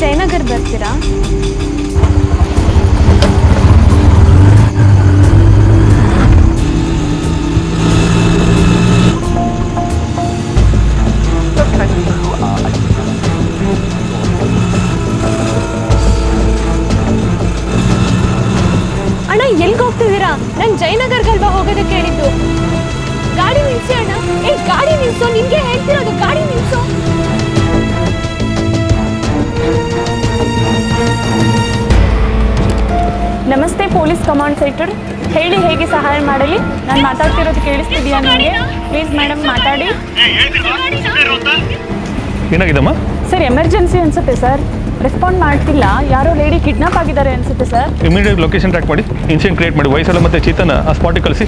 ಜಯನಗರ್ ಬರ್ತೀರಾ? ಅಣ್ಣ, ಎಲ್ಗೆ ಹೋಗ್ತಿದ್ದೀರಾ? ನಾನು ಜಯನಗರ್ಗಲ್ವಾ ಹೋಗೋದಕ್ಕೆ ಹೇಳಿದ್ದು ಗಾಡಿ ನಿಲ್ಸಿ ಅಣ್ಣ. ಏ ಗಾಡಿ ನಿಲ್ಸೋ. ನಿನ್ಗೆ ಹೇಳ್ತಿರೋದು ಗಾಡಿ ನಿಲ್ಸೋ. ಪೊಲೀಸ್ ಕಮಾಂಡ್ ಸೆಂಟರ್ ಹೇಳಿ ಹೇಗೆ ಸಹಾಯ ಮಾಡಲಿ? ನಾನು ಮಾತಾಡ್ತಿರೋದು ಕೇಳಿಸ್ತಿದ್ಯಾ ನಿಮಗೆ? ಪ್ಲೀಸ್ ಮೇಡಮ್ ಮಾತಾಡಿ. ಏನಾಗಿದಮ್ಮ? ಸರ್ ಎಮರ್ಜೆನ್ಸಿ ಅನ್ಸುತ್ತೆ ಸರ್. ರೆಸ್ಪಾಂಡ್ ಮಾಡ್ತಿಲ್ಲ. ಯಾರೋ ಲೇಡಿ ಕಿಡ್ನಾಪ್ ಆಗಿದ್ದಾರೆ ಅನ್ಸುತ್ತೆ ಸರ್. ಇಮಿಡಿಯೇಟ್ ಲೊಕೇಶನ್ ಟ್ರ್ಯಾಕ್ ಮಾಡಿ. ಇನ್ಸಿಡೆಂಟ್ ಕ್ರಿಯೇಟ್ ಮಾಡಿ. ವಯಸ್ಸಲ್ಲ ಮತ್ತೆ ಚೇತನ ಆ ಸ್ಪಾಟಿಗೆ ಕಳಿಸಿ.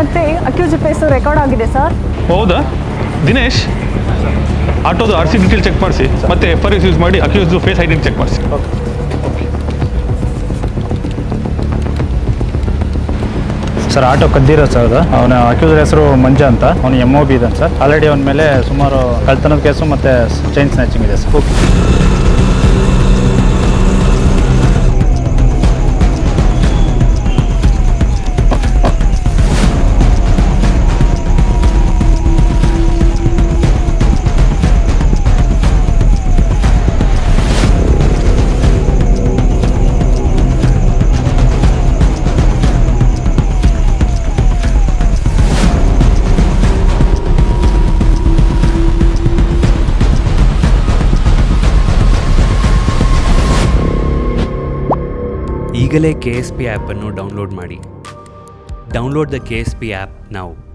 ಮತ್ತೆ ಅಕ್ಯೂಸ್ ಫೇಸ್ ರೆಕಾರ್ಡ್ ಆಗಿದೆ ಸರ್. ಹೌದಾ? ದಿನೇಶ್ ಆಟೋದು ಆರ್ ಸಿ ಡೀಟೇಲ್ ಚೆಕ್ ಮಾಡಿಸಿ ಮತ್ತೆ ಎಫ್ ಆರ್ ಎಸ್ ಯೂಸ್ ಮಾಡಿ ಅಕ್ಯೂಸ್ದು ಫೇಸ್ ಐಡೆಂಟಿ ಚೆಕ್ ಮಾಡಿಸಿ. ಸರ್ ಆಟೋ ಕದ್ದಿರೋ ಸರ್ ಅದು. ಅವನ ಅಕ್ಯೂಸರ್ ಹೆಸರು ಮಂಜ ಅಂತ. ಅವನು ಎಂ ಒ ಬಿ ಇದ್ದಾನೆ ಸರ್. ಆಲ್ರೆಡಿ ಅವನ ಮೇಲೆ ಸುಮಾರು ಕಳ್ತನದ ಕೇಸು ಮತ್ತು ಚೈನ್ ಸ್ನ್ಯಾಚಿಂಗ್ ಇದೆ ಸರ್. ಈಗಲೇ ಕೆ ಎಸ್ ಪಿ ಆ್ಯಪನ್ನು ಡೌನ್ಲೋಡ್ ಮಾಡಿ. Download the K S P app ನಾವು.